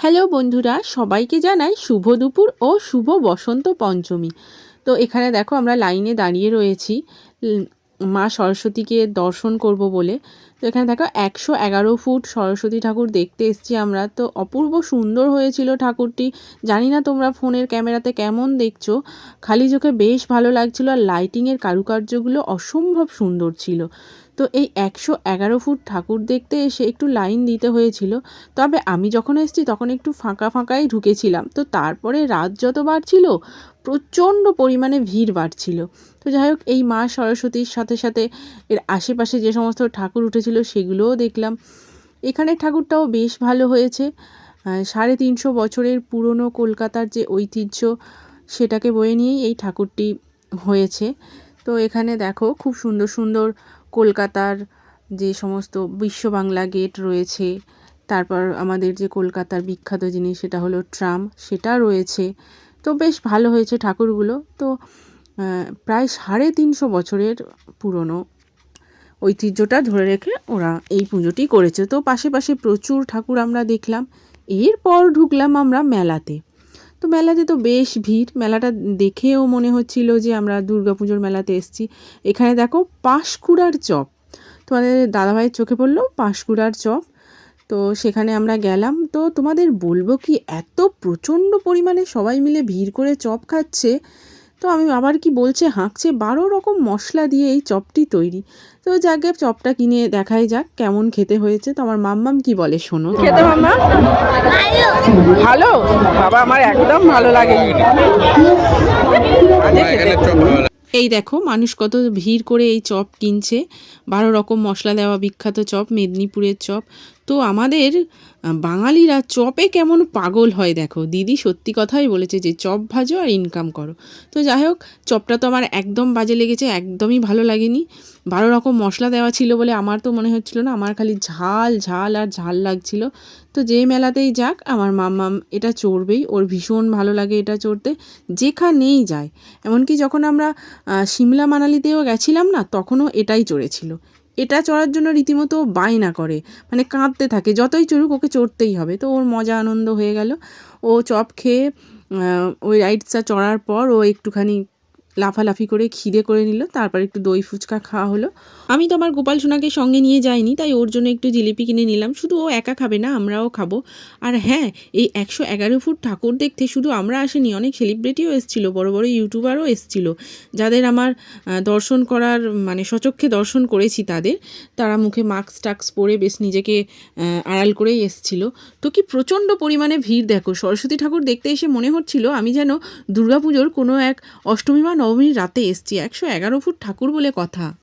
Hello বন্ধুরা, সবাইকে জানাই শুভ দুপুর ও শুভ বসন্ত পঞ্চমী। তো এখানে দেখো আমরা লাইনে দাঁড়িয়ে রয়েছি। মা সরস্বতীকে দর্শন করব বলে, তো এখানে দেখো একশো এগারো ফুট সরস্বতী ঠাকুর দেখতে এসেছি আমরা। তো অপূর্ব সুন্দর হয়েছিল ঠাকুরটি। জানি না তোমরা ফোনের ক্যামেরাতে কেমন দেখছ। খালি চোখে বেশ ভালো লাগছিল আর লাইটিংয়ের কারুকার্যগুলো অসম্ভব সুন্দর ছিল। তো এই একশো এগারো ফুট ঠাকুর দেখতে এসে একটু লাইন দিতে হয়েছিল। তবে আমি যখন এসেছি তখন একটু ফাঁকা ফাঁকাই ঢুকেছিলাম। তো তারপরে রাত যত বাড়ছিল প্রচণ্ড পরিমাণে ভিড় বাড়ছিল। তো যাই হোক, এই মা সরস্বতীর সাথে সাথে এর আশেপাশে যে সমস্ত ঠাকুর উঠেছিল সেগুলোও দেখলাম। এখানের ঠাকুরটাও বেশ ভালো হয়েছে। সাড়ে তিনশো বছরের পুরনো কলকাতার যে ঐতিহ্য, সেটাকে বয়ে নিয়েই এই ঠাকুরটি হয়েছে। তো এখানে দেখো, খুব সুন্দর সুন্দর কলকাতার যে সমস্ত বিশ্ব বাংলা গেট রয়েছে, তারপর আমাদের যে কলকাতার বিখ্যাত জিনিস সেটা হলো ট্রাম, সেটা রয়েছে। তো বেশ ভালো হয়েছে ঠাকুরগুলো। তো প্রায় সাড়ে তিনশো বছরের পুরনো ঐতিহ্যটা ধরে রেখে ওরা এই পুজোটি করেছে। তো পাশে পাশে প্রচুর ঠাকুর আমরা দেখলাম। এরপর ঢুকলাম আমরা মেলাতে। তো মেলাতে তো বেশ ভিড়। মেলাটা দেখেও মনে হচ্ছিল যে আমরা দুর্গাপুজোর মেলাতে এসেছি। এখানে দেখো পাঁশকুড়ার চপ। তোমাদের দাদাভাইয়ের চোখে পড়ল পাঁশকুড়ার চপ। তো সেখানে আমরা গেলাম। তো তোমাদের বলব কি এত প্রচণ্ড পরিমাণে সবাই মিলে ভিড় করে চপ খাচ্ছে। তো আমি আবার কি বলছে হাঁকছে বারো রকম মশলা দিয়ে এই চপটি তৈরি। তো যাকে চপটা কিনে দেখাই যাক কেমন খেতে হয়েছে। তো আমার মাম্মাম কি বলে শোনো? খেতে মাম্মা? ভালো। বাবা আমার একদম ভালো লাগে। ভালো লাগে। এই দেখো মানুষ কত ভিড় করে এই চপ কিনছে। বারো রকম মশলা দেওয়া বিখ্যাত চপ মেদিনীপুরের চপ। তো আমাদের বাঙালিরা চপে কেমন পাগল হয় দেখো। দিদি সত্যি কথাই বলেছে যে, চপ ভাজো আর ইনকাম করো। তো যাই হোক, চপটা তো আমার একদম বাজে লেগেছে, একদমই ভালো লাগেনি। বারো রকম মশলা দেওয়া ছিল বলে আমার তো মনে হচ্ছিল না, আমার খালি ঝাল ঝাল আর ঝাল লাগছিল। তো যে মেলাতেই যাক, আমার মাম্মাম এটা চড়বেই, ওর ভীষণ ভালো লাগে এটা চড়তে, যেখানেই যায়। এমনকি যখন আমরা সিমলা মানালিতেও গেছিলাম না, তখনও এটাই চড়েছিল। এটা চড়ার জন্য রীতিমতো বায়না করে। মানে কাঁদতে থাকে, যতই চড়ুক ওকে চড়তেই হবে। তো ওর মজা আনন্দ হয়ে গেল। ও চপ খেয়ে ওই রাইডসটা চড়ার পর ও একটুখানি লাফালাফি করে খিদে করে নিল, তারপর একটু দই ফুচকা খাওয়া হলো। আমি তো আমার গোপাল সোনাকে সঙ্গে নিয়ে যাইনি, তাই ওর জন্য একটু জিলিপি কিনে নিলাম। শুধু ও একা খাবে না, আমরাও খাব। আর হ্যাঁ এই একশো এগারো ফুট ঠাকুর দেখতে শুধু আমরা আসেনি, অনেক সেলিব্রিটিও এসেছিল, বড় বড় ইউটিউবারও এসেছিল। যাদের আমার দর্শন করার মানে সচক্ষে দর্শন করেছি তাদের, তারা মুখে মাস্ক টাক্স পরে বেশ নিজেকে আড়াল করেই এসেছিল। তো কি প্রচণ্ড পরিমাণে ভিড় দেখো, সরস্বতী ঠাকুর দেখতে এসে মনে হচ্ছিল আমি যেন দুর্গাপুজোর কোনো এক অষ্টমী বা নবমীর রাতে এসছি। একশো এগারো ফুট ঠাকুর বলে কথা।